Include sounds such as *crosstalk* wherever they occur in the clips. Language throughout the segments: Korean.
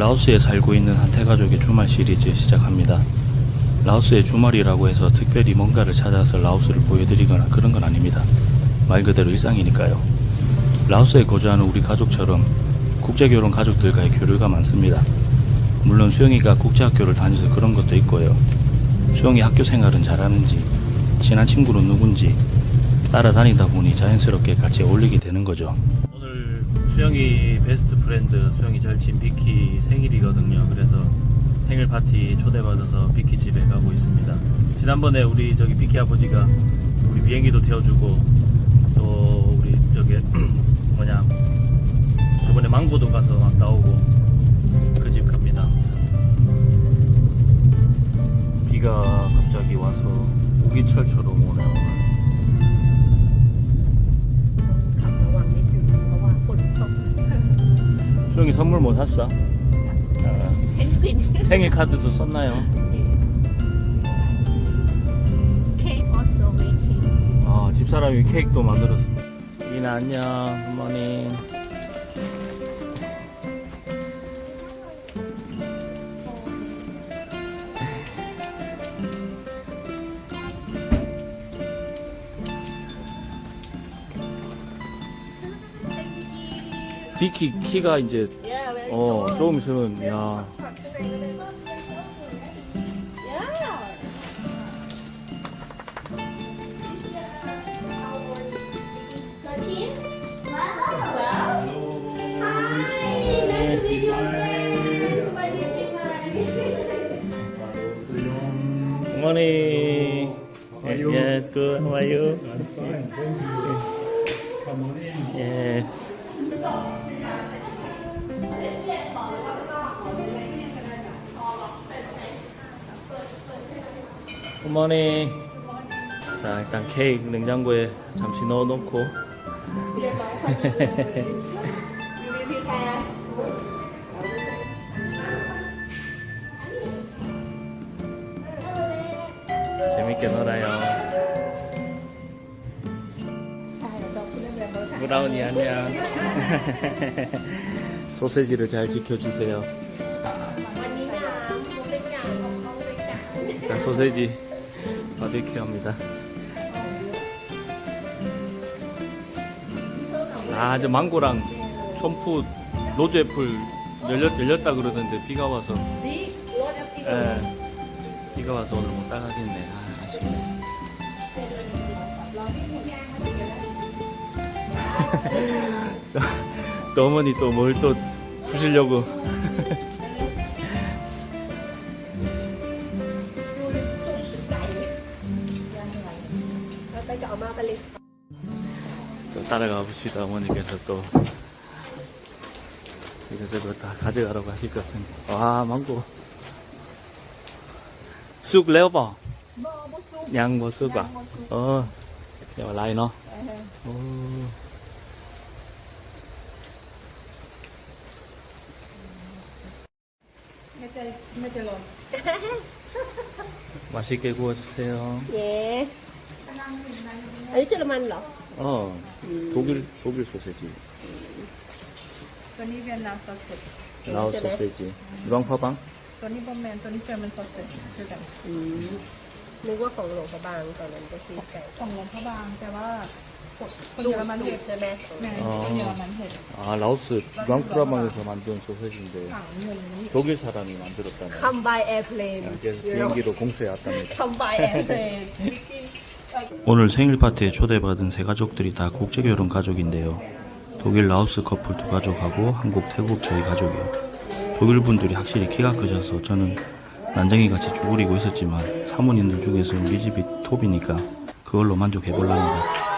라오스에 살고 있는 한태 가족의 주말 시리즈 시작합니다. 라오스의 주말이라고 해서 특별히 뭔가를 찾아서 라오스를 보여드리거나 그런 건 아닙니다. 말 그대로 일상이니까요. 라오스에 거주하는 우리 가족처럼 국제결혼 가족들과의 교류가 많습니다. 물론 수영이가 국제학교를 다녀서 그런 것도 있고요. 수영이 학교 생활은 잘하는지, 친한 친구는 누군지 따라다니다 보니 자연스럽게 같이 어울리게 되는 거죠. 수영이 베스트 프렌드, 수영이 절친 비키 생일이거든요. 그래서 생일 파티 초대받아서 비키 집에 가고 있습니다. 지난번에 우리 저기 비키 아버지가 우리 비행기도 태워주고 또 우리 저기 *clears throat* 뭐냐 저번에 망고도 가서 막 나오고 그 집 갑니다. 비가 갑자기 와서 우기철처럼 오네요. 소영이 선물 뭐 샀어? 아, 생일 카드도 썼나요? 케이크 어 집사람이 케이크도 만들었어. 이나 안녕, 부모님. 비키 키가 이제 어 조금 있으면 야 굿모닝 Yes, good. How are you? I'm fine, thank you. Come on in. Yes. 굿모닝. 자, 일단 케이크 냉장고에 잠시 넣어놓고. *laughs* 재밌게 놀아요. 브라운이 안녕. *laughs* 소세지를 잘 지켜주세요. 자, 소세지 바비큐 합니다. 아, 저 망고랑 첨푸 노즈애플 열렸, 열렸다 그러던데 비가 와서. 네? 뭐 에, 예. 비가 와서 오늘 못 따가겠네. 아, 아쉽네. 또 어머니 또 뭘 또 주시려고. *laughs* 또 따라가 봅시다 어머니께서 또. 이것저것 다 가져가라고 하실 것 같은데. 와 망고. 쑥 레오버. 양보 쑥아. 어 라이너. 어. 맛있게 구워주세요. เย้อันนี้เยอรมันเหรอ 어, 독일, 독일 소세지. ตัวนี้เวียนนาซอสเสร็จ 라오스 소세지. 루앙파방? ตัวนี้บอมแมน ตัวนี้เจอมันซอสเสร็จคือกัน อืมนึกว่าของหลวงพระบางตอนนั้นก็คือไก่ ของหลวงพระบาง แต่ว่า คนเยอรมันเห็ด ใช่ไหม แม่คนเยอรมันเห็ด 아, 라오스 루앙프라방에서 만든 소세지인데 สั่งหนึ่งนี้ 독일 사람이 만들었다네요. คัมบายแอร์เพลน 그래서 비행기로 공수해 왔답니다. คัมบายแอร์เพลน 오늘 생일 파티에 초대받은 세 가족들이 다 국제결혼 가족인데요. 독일 라오스 커플 두 가족하고 한국 태국 저희 가족이요. 독일 분들이 확실히 키가 크셔서 저는 난쟁이 같이 죽으리고 있었지만 사모님들 중에서 우리 집이 톱이니까 그걸로 만족해 볼랍니다.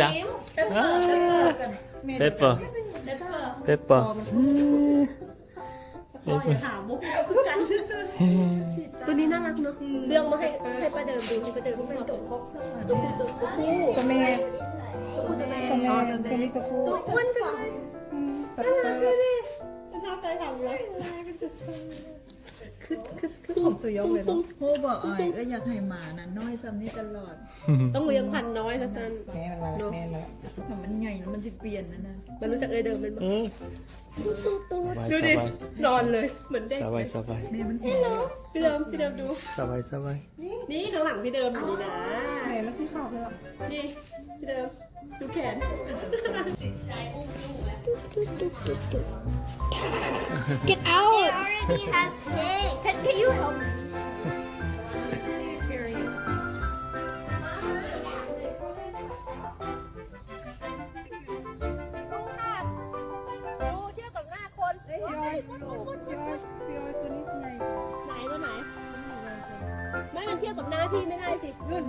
นะจ๊ะเปเปอร์เปเปอร์พอจะถามมุกกันตัวนี้น่ารักเนาะเรื่องมาให้ให้ป้าเดิมดูป้าเดิมเป็นตุ๊กคกสมัยตุ๊กตุ๊กคู่ตัวแมย์ตัวแมย์ตัวแมย์ตัวนี้ตัวแม่อ้วนจังเลยน่ารักเลยดิน่าใจหำเลย คือคือคือของสุยกเลยเนาะโฮบอกอ่อยก็อยากให้หมาน่ะน้อยซ้ำนี่ตลอดต้องเลี้ยงพันธุ์น้อยนะซันแม่มันมาแม่มาถ้ามันใหญ่แล้วมันจะเปลี่ยนนะนะมันรู้จักเอยเดิมเป็นแบบเออสบายดูสดิบายนอนเลยเหมือนเด็กสบายสบายแม่มันเห็นพี่เดิมพี่เดิมดูสบายสบายนี่ข้างหลังพี่เดิมอยู่นี่นะแม่แล้วที่ขอบเลยนี่พี่เดิมดูแขน Get out! They already have pigs. Can, can you help me? Just see your period. ดูเทียบกับหน้าคนเอ้ยยอยยอยยอยตัวนี้ใหญ่ไหนตัวไหนไม่มันเทียบกั บหน้าพี่ไม่ได้สิ นู่น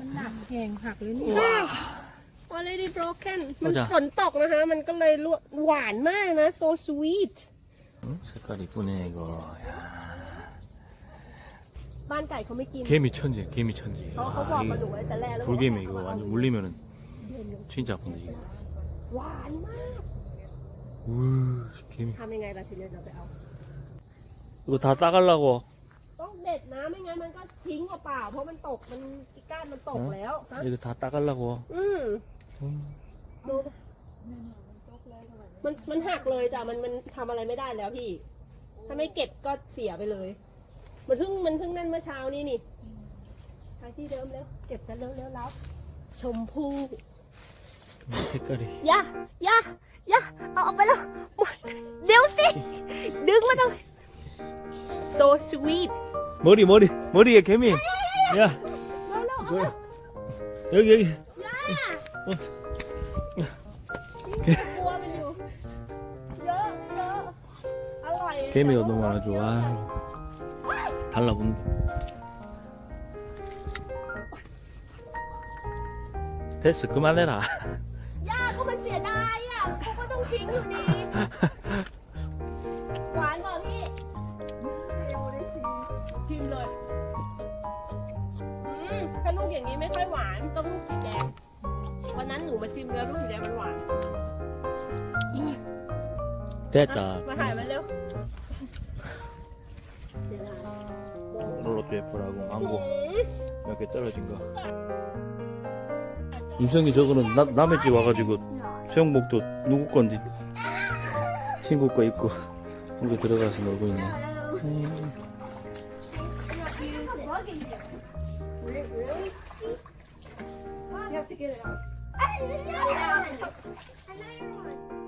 มันหนักแหงหักเลยนี่ already broken มัน เอาจ้ะ ฝนตกนะคะ มันก็เลยลวกหวานมากนะ so sweet 응? 색깔 이쁘네 이거 야, บ้านไก่เขาไม่กิน 개미 천지 개미 천지 เขาเขาบอก 아, มาหนู 이거 ไว้แต่แรกแล้ว 불개미 이거 완전 물리면은 진짜 아픈데 이거 หวานมาก 우 개미 ทำยังไงล่ะทีนี้เราไปเอา 이거 다 따가려고 ต้อง เด็ดนะไม่งั้นมันก็ทิ้งเปล่าๆเพราะมันตกมันก้านมันตกแล้วฮะ 이거 다 따가려고 อืม 음. ดูมันมันหักเลยจ้ะมันมันทำอะไรไม่ได้แล้วพี่ ถ้าไม่เก็บก็เสียไปเลย มันเพิ่งมันเพิ่งนั่นเมื่อเช้านี้นี่ไปที่เดิมแล้วเก็บกันเร็วเร็วแล้วชมพู่ 색깔이 อย่าอย่าอย่าเอาออกไปแล้ว 머리 머리 머리에 개미 야 เร็วเร็ว 저, 여기 여기 กลัวมันอยู่เยอะเยอะอร่อย 개미가 너무 많아져 아 달라붙는 됐어 그만해라 ย่าก็มันเสียดายอ่ะเขาก็ต้องทิ้งอยู่ดี *laughs* นั้นหนูมาชิมแล้วลูกสีแดงมันหวาน 됐다 มาถ่ายมาเร็วเดี๋ยวนะ 롤러도 예쁘라고 망고 อืม 몇 개 떨어진 거 윤성이 저거는 나, 남의 집 와가지고 수영복도 누구 건지 친구 거 입고 거기 들어가서 놀고 있네 음. You have to get it out. Another one. Another one.